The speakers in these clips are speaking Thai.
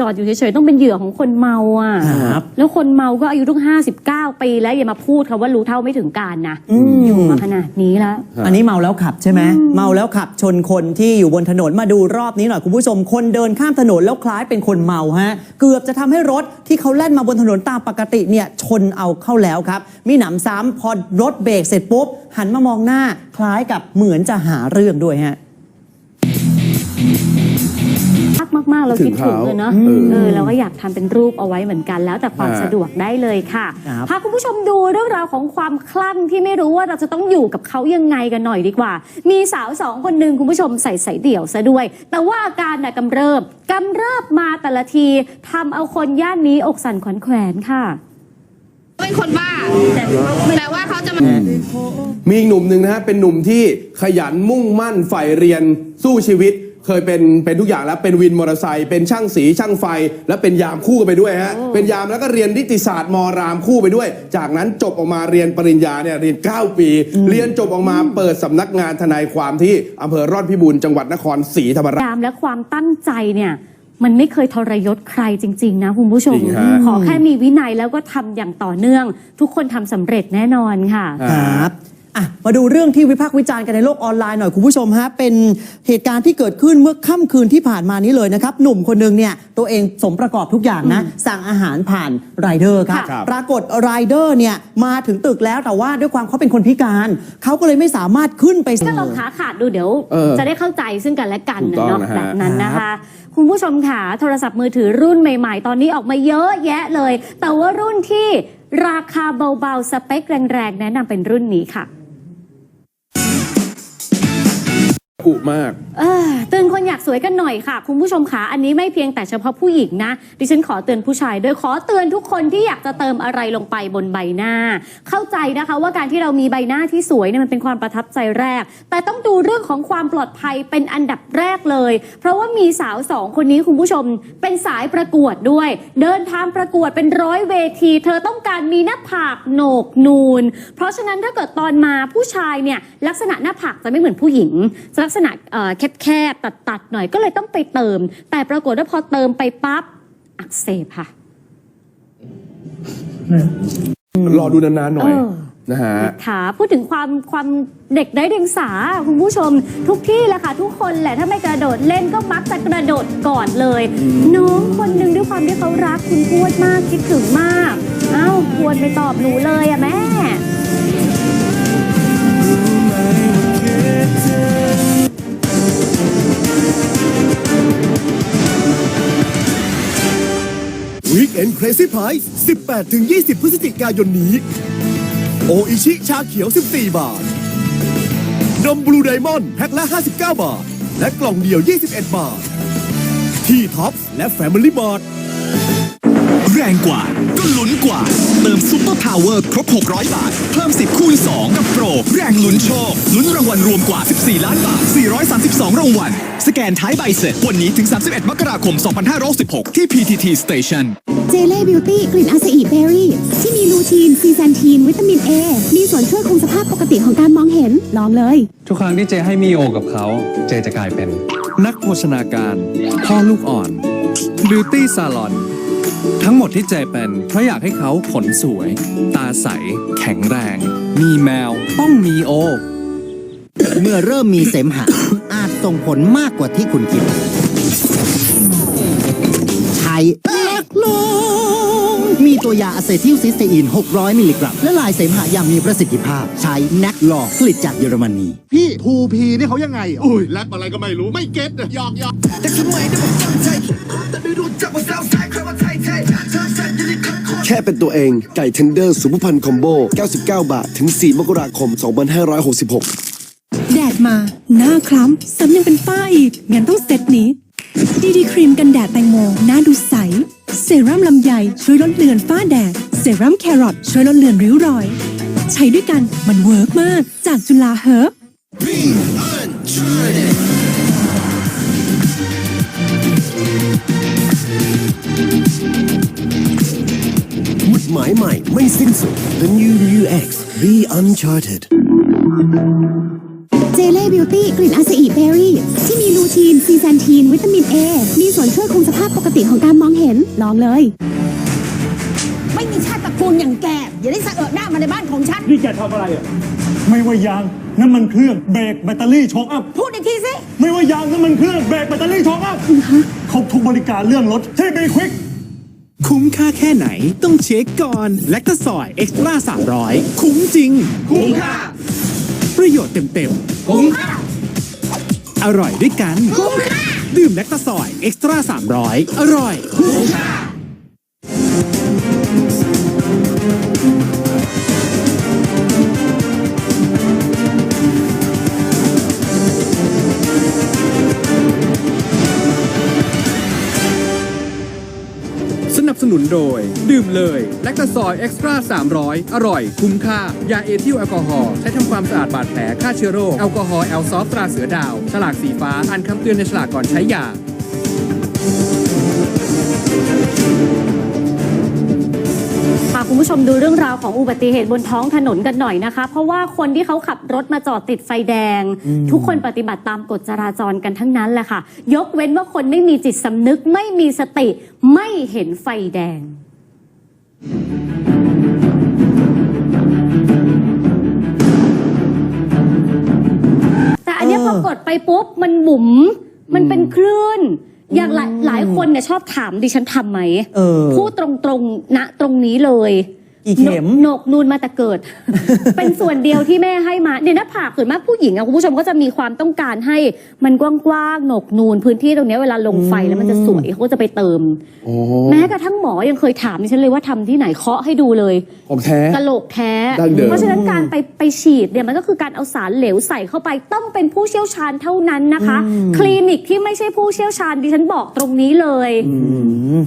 จอดอยู่เฉยๆต้องเป็นเหยื่อของคนเมาอะ ครับ แล้วคนเมาก็อายุตั้งห้าสิบเก้าปีแล้วอย่ามาพูดคำว่ารู้เท่าไม่ถึงการนะอืมอยู่มาขนาดนี้แล้ว อันนี้เมาแล้วขับใช่ไหมเมาแล้วขับชนคนที่อยู่บนถนนมาดูรอบนี้หน่อยคุณผู้ชม คนเดินข้ามถนนแล้วคล้ายเป็นคนเมาฮะ เกือบจะทำให้รถที่เขาแล่นมาบนถนนตามปกติเนี่ยชนเอาเข้าแล้วครับ มีหนำซ้ำพอรถเบรกเสร็จปุ๊บหันมามองหน้าคล้ายกับเหมือนจะหาเรื่องด้วยฮะ มากมากๆ เราคิดถึงเลยเนาะเออเออเราก็อยากทำเป็นรูปเอาไว้เหมือนกัน แล้วแต่ความฮะสะดวกได้เลยค่ะครับพาคุณผู้ชมดูเรื่องราวของความคลั่งที่ไม่รู้ว่าเราจะต้องอยู่กับเขายังไงกันหน่อยดีกว่า มีสาวสองคนหนึ่งคุณผู้ชมใส่ใส่เดี่ยวซะด้วย แต่ว่าอาการน่ะกำเริบกำเริบมาแต่ละทีทำเอาคนย่านนี้อกสั่นขวัญแขวนค่ะเป็นคนบ้าแต่ว่าเขาจะมามีอีกหนุ่มหนึ่งนะฮะเป็นหนุ่มที่ขยันมุ่งมั่นใฝ่เรียนสู้ชีวิต เคยเป็นเป็นทุกอย่างแล้วเป็นวินมอเตอร์ไซค์เป็นช่างสีช่างไฟ และเป็นยามคู่กันไปด้วยฮะเป็นยามแล้วก็เรียนนิติศาสตร์มรามคู่ไปด้วย จากนั้นจบออกมาเรียนปริญญาเนี่ยเรียน 9 ปี เรียนจบออกมาเปิดสำนักงานทนายความที่อำเภอร่อนพิบูลจังหวัดนครศรีธรรมราชตามและความตั้งใจเนี่ยมันไม่เคยทรยศใครจริง ๆ นะคุณผู้ชมจริงฮะขอแค่มีวินัยแล้วก็ทำอย่างต่อเนื่อง ทุกคนทำสำเร็จแน่นอนค่ะครับ อะมาดูเรื่องที่วิพากษ์วิจารณ์กันในโลกออนไลน์หน่อยคุณผู้ชมฮะเป็นเหตุการณ์ที่เกิดขึ้นเมื่อค่ำคืนที่ผ่านมานี้เลยนะครับหนุ่มคนหนึงเนี่ยตัวเองสมประกอบทุกอย่างนะสั่งอาหารผ่านไรเดอร์ครับครับปรากฏไรเดอร์เนี่ยมาถึงตึกแล้วแต่ว่าด้วยความเขาเป็นคนพิการเขาก็เลยไม่สามารถขึ้นไปก็ลองขาขาดดูเดี๋ยวเออจะได้เข้าใจซึ่งกันและกันถูกนะต้องเนาะนะฮะแบบนั้นนะคะคุณผู้ชมค่ะโทรศัพท์มือถือรุ่นใหม่ ๆ ตอนนี้ออกมาเยอะแยะเลย แต่ว่ารุ่นที่ราคาเบาๆ สเปคแรงๆ แนะนำเป็นรุ่นนี้ค่ะ อุมาก เออเตือนคนอยากสวยกันหน่อยค่ะ คุณผู้ชมคะอันนี้ไม่เพียงแต่เฉพาะผู้หญิงนะ ดิฉันขอเตือนผู้ชายด้วยขอเตือนทุกคนที่อยากจะเติมอะไรลงไปบนใบหน้า เข้าใจนะคะว่าการที่เรามีใบหน้าที่สวยเนี่ยมันเป็นความประทับใจแรก แต่ต้องดูเรื่องของความปลอดภัยเป็นอันดับแรกเลย เพราะว่ามีสาวสองคนนี้คุณผู้ชม เป็นสายประกวดด้วย เดินทางประกวดเป็นร้อยเวที เธอต้องการมีหน้าผากโหนกนูน เพราะฉะนั้นถ้าเกิดตอนมาผู้ชายเนี่ยลักษณะหน้าผากจะไม่เหมือนผู้หญิงจะลักษณะเอ่อแคบๆตัดๆหน่อยก็เลยต้องไปเติม แต่ปรากฏว่าพอเติมไปปั๊บอักเสบค่ะ รอดูนานๆหน่อยเออนะฮะค่ะพูดถึงความความเด็กได้เดียงสาคุณผู้ชม ทุกที่แหละค่ะ ทุกคนแหละถ้าไม่กระโดดเล่นก็มักจะกระโดดก่อนเลย น้องคนหนึ่งด้วยความที่เขารักคุณทวดมากคิดถึงมาก เอ้าควรไปตอบหนูเลยอะแม่ Weekend Crazy Price 18-20 พฤศจิกายนนี้ โออิชิชาเขียว 14 บาท นมบลูไดมอนด์แพ็คละ 59 บาท และกล่องเดียว 21 บาท ที่ท็อปและ Family Mart แรงกว่าก็ลุ้นกว่า เติมซุปเปอร์พาวเวอร์ครบ 600 บาท เพิ่ม 10 คูณ 2 กับโปร แรงลุ้นโชค ลุ้นรางวัลรวมกว่า 14 ล้านบาท 432 รางวัล สแกนท้ายใบเสร็จ วันนี้ถึง 31 มกราคม 2566 ที่ PTT Station เจเล่บิวตี้กลิ่นอาซาอิเบอรี่ ที่มีลูทีน ซีแซนทีน วิตามิน A มีส่วนช่วยคงสภาพปกติของการมองเห็น ลองเลย ทุกครั้งที่เจให้มีโอกับเขา เจจะกลายเป็น นักโภชนาการพ่อลูกอ่อนบิวตี้ซาลอนทั้งหมดที่เจเป็นเพราะอยากให้เขาขนสวย ตาใส แข็งแรง มีแมว ต้องมีโอ เมื่อเริ่มมีเสมหะ อาจส่งผลมากกว่าที่คุณคิด ใช้ เล็กลง มีตัวยาอะเซทิลซิสเตอีน 600 มิลลิกรัมและลายเสมหะอย่างมีประสิทธิภาพ ใช้แนกลองผลิตจากเยอรมนี พี่ทูพีนี่เขายังไงอุ้ยแรปอะไรก็ไม่รู้ไม่เก็ตหยอกหยอกแค่เป็นตัวเองไก่เทนเดอร์สุภพันธ์คอมโบ 99 บาท ถึง 4 มกราคม 2566 แดดมา หน้าคล้ำซ้ำยังเป็นฝ้าอีก งั้นต้องเซตนี้ ดีดีครีมกันแดดแตงโม หน้าดูใส เซรั่มลำไยช่วยลดเลือนฝ้าแดด เซรั่มแครอทช่วยลดเลือนริ้วรอย ใช้ด้วยกันมันเวิร์กมาก จากจุฬาเฮิร์บมุดหมายใหม่ไม่สิ้นสุด The New Mu X Be Uncharted เจเล่บิวตี้กลิ่นอาซาอิเบอรี่ที่มีลู ชีนซีแซนทีน วิตามินเอมีส่วนช่วยคงสภาพปกติของการมองเห็น ลองเลย ไม่มีชาติตระกูลอย่างแก อย่าได้สะเอะหน้ามาในบ้านของฉัน นี่แกทำอะไรอะ ไม่ว่ายางน้ำมันเครื่องเบรกแบตเตอรี่ช็อคอัพ พูดอีกทีสิ ไม่ว่ายางน้ำมันเครื่องเบรกแบตเตอรี่ช็อคอัพครบทุกบริการเรื่องรถที่บีควิกคุ้มค่าแค่ไหนต้องเช็คก่อนแลคตาซอยเอ็กซ์ตร้า300 คุ้มจริง คุ้มค่า ประโยชน์เต็มๆ คุ้มค่า อร่อยด้วยกัน คุ้มค่า ดื่มแลคตาซอยเอ็กซ์ตร้า300 อร่อยสนับส นุนโดย ดื่มเลยแลคตาซอยเอ็กซ์ตร้า300 อร่อย คุ้มค่า ยาเอทิลแอลกอฮอล์ใช้ทำความสะอาดบาดแผลฆ่าเชื้อโรคแอลกอฮอล์แอลซอฟตราเสือดาว ฉลากสีฟ้าอ่านคำเตือนในฉลากก่อนใช้ยา พาคุณผู้ชมดูเรื่องราวของอุบัติเหตุบนท้องถนนกันหน่อยนะคะ เพราะว่าคนที่เขาขับรถมาจอดติดไฟแดง ทุกคนปฏิบัติตามกฎจราจรกันทั้งนั้นแหละค่ะ ยกเว้นว่าคนไม่มีจิตสำนึกไม่มีสติ ไม่เห็นไฟแดงแต่อันเนี้ยเออพอกดไปปุ๊บมันบุ๋มมันเป็นคลื่น อย่างหลายหลายคนเนี่ยชอบถามดิฉันทำไหม เออ พูดตรงๆณตรงนี้เลย กี่เข็มโหนกนูนมาแต่เกิด เป็นส่วนเดียวที่แม่ให้มาเนี่ยหน้าผากส่วนมากผู้หญิงอะคุณผู้ชมก็จะมีความต้องการให้มันกว้างๆโหนกนูนพื้นที่ตรงเนี้ยเวลาลงไฟแล้วมันจะสวยเขาก็จะไปเติม โอ้แม้กระทั่งหมอยังเคยถามดิฉันเลยว่าทำที่ไหนเคาะให้ดูเลย ของแท้กะโหลกแท้ ดั้งเดิม เพราะฉะนั้นการไปไปฉีดเนี่ยมันก็คือการเอาสารเหลวใส่เข้าไปต้องเป็นผู้เชี่ยวชาญเท่านั้นนะคะ คลินิกที่ไม่ใช่ผู้เชี่ยวชาญดิฉันบอกตรงนี้เลย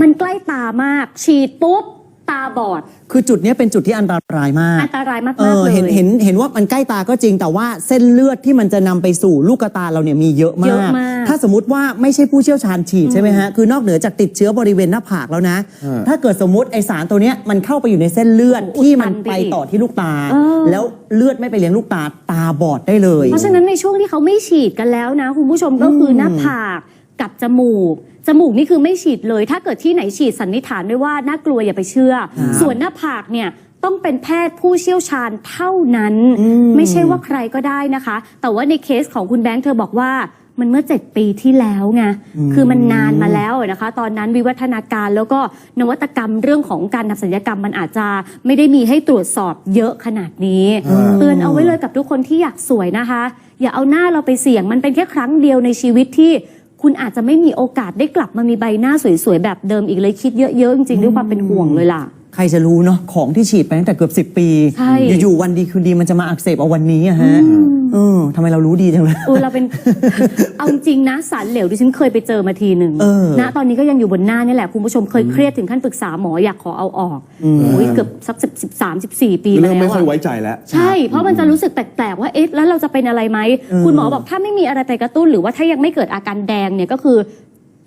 มันใกล้ตามาก ฉีดปุ๊บ ตาบอด คือจุดเนี้ยเป็นจุดที่อันตรายมาก อันตรายมากเอๆอเลย เห็นเห็นเห็นว่ามันใกล้ตาก็จริง แต่ว่าเส้นเลือดที่มันจะนำไปสู่ลูกตาเราเนี่ยมีเยอะเยมาอะกมาก ถ้าสมมติว่าไม่ใช่ผู้เชี่ยวชาญฉีดใช่ไหมฮะ คือนอกเหนือจากติดเชื้อบริเวณหน้าผากแล้วนะ อ่า ถ้าเกิดสมมติไอสารตัวเนี้ยมันเข้าไปอยู่ในเส้นเลือดที่มันไปต่อที่ลูกตา เออ แล้วเลือดไม่ไปเลี้ยงลูกตาตาบอดได้เลย เพราะฉะนั้นในช่วงที่เขาไม่ฉีดกันแล้วนะ คุณผู้ชมก็คือหน้าผาก กับจมูก จมูกนี่คือไม่ฉีดเลย ถ้าเกิดที่ไหนฉีดสันนิษฐานไว้ว่าน่ากลัวอย่าไปเชื่อ ส่วนหน้าผากเนี่ยต้องเป็นแพทย์ผู้เชี่ยวชาญเท่านั้น ไม่ใช่ว่าใครก็ได้นะคะ แต่ว่าในเคสของคุณแบงค์เธอบอกว่ามันเมื่อ 7 ปีที่แล้วไง คือมันนานมาแล้วนะคะ ตอนนั้นวิวัฒนาการแล้วก็นวัตกรรมเรื่องของการทำศัลยกรรมมันอาจจะไม่ได้มีให้ตรวจสอบเยอะขนาดนี้ เตือนเอาไว้เลยกับทุกคนที่อยากสวยนะคะ อย่าเอาหน้าเราไปเสี่ยง มันเป็นแค่ครั้งเดียวในชีวิตที่ คุณอาจจะไม่มีโอกาสได้กลับมามีใบหน้าสวยๆแบบเดิมอีกเลยคิดเยอะๆจริงๆด้วยความเป็นห่วงเลยล่ะ ใครจะรู้เนาะของที่ฉีดไปตั้งแต่เกือบ 10 ปี ใช่ อยู่ๆวันดีคืนดีมันจะมาอักเสบเอาวันนี้อะฮะเออทำไมเรารู้ดีจังเลย เออเราเป็น เอาจริงนะสารเหลวที่ฉันเคยไปเจอมาทีหนึ่งเออนะตอนนี้ก็ยังอยู่บนหน้านี่แหละคุณผู้ชมเคยเครียดถึงขั้นปรึกษาหมออยากขอเอาออกโอ้ยเกือบสักสิบสิบสามสิบสี่ปีมาเริ่มแล้วไม่ค่อยอะไว้ใจแล้ว ใช่ เพราะมันจะรู้สึกแปลกๆว่าเอ๊ะแล้วเราจะเป็นอะไรไหมคุณหมอบอกถ้าไม่มีอะไรไปกระตุ้นหรือว่าถ้ายังไม่เกิดอาการแดงเนี่ยก็คือ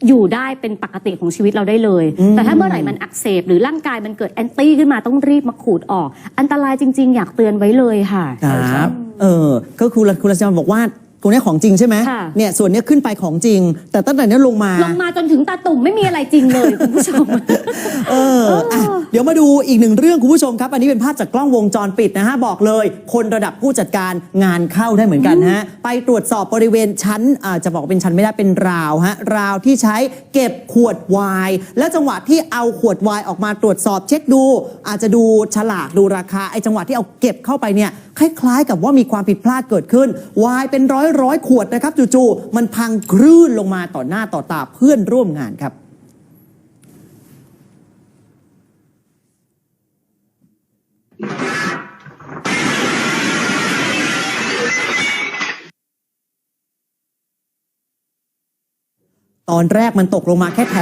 อยู่ได้เป็นปกติของชีวิตเราได้เลย แต่ถ้าเมื่อไหร่มันอักเสบหรือร่างกายมันเกิดแอนตี้ขึ้นมาต้องรีบมาขูดออก อันตรายจริง ๆ อยากเตือนไว้เลยค่ะ ครับ เออ ก็คือคุณรัชมาบอกว่า ตรงเนี้ยของจริงใช่ไหมค่ะ เนี่ยส่วนเนี้ยขึ้นไปของจริง แต่ตั้งแต่เนี้ยลงมา ลงมาจนถึงตาตุ่มไม่มีอะไรจริงเลยคุณผู้ชม เอออะเดี๋ยวมาดูอีกหนึ่งเรื่องคุณผู้ชมครับ อันนี้เป็นภาพจากกล้องวงจรปิดนะฮะ บอกเลย คนระดับผู้จัดการงานเข้าได้เหมือนกันฮะ ไปตรวจสอบบริเวณชั้นอ่าจะบอกเป็นชั้นไม่ได้เป็นราวฮะ ราวที่ใช้เก็บขวดไวน์และจังหวะที่เอาขวดไวน์ออกมาตรวจสอบเช็คดู อาจจะดูฉลากดูราคาไอ้จังหวะที่เอาเก็บเข้าไปเนี่ย คล้ายๆ กับว่ามีความผิดพลาดเกิดขึ้นวน์เป็นร้อยร้อยๆขวดนะครับจู่ๆมันพังคลื่นลงมาต่อหน้าต่อตาเพื่อนร่วมงานครับตอนแรกมันตกลงมาแค่แถว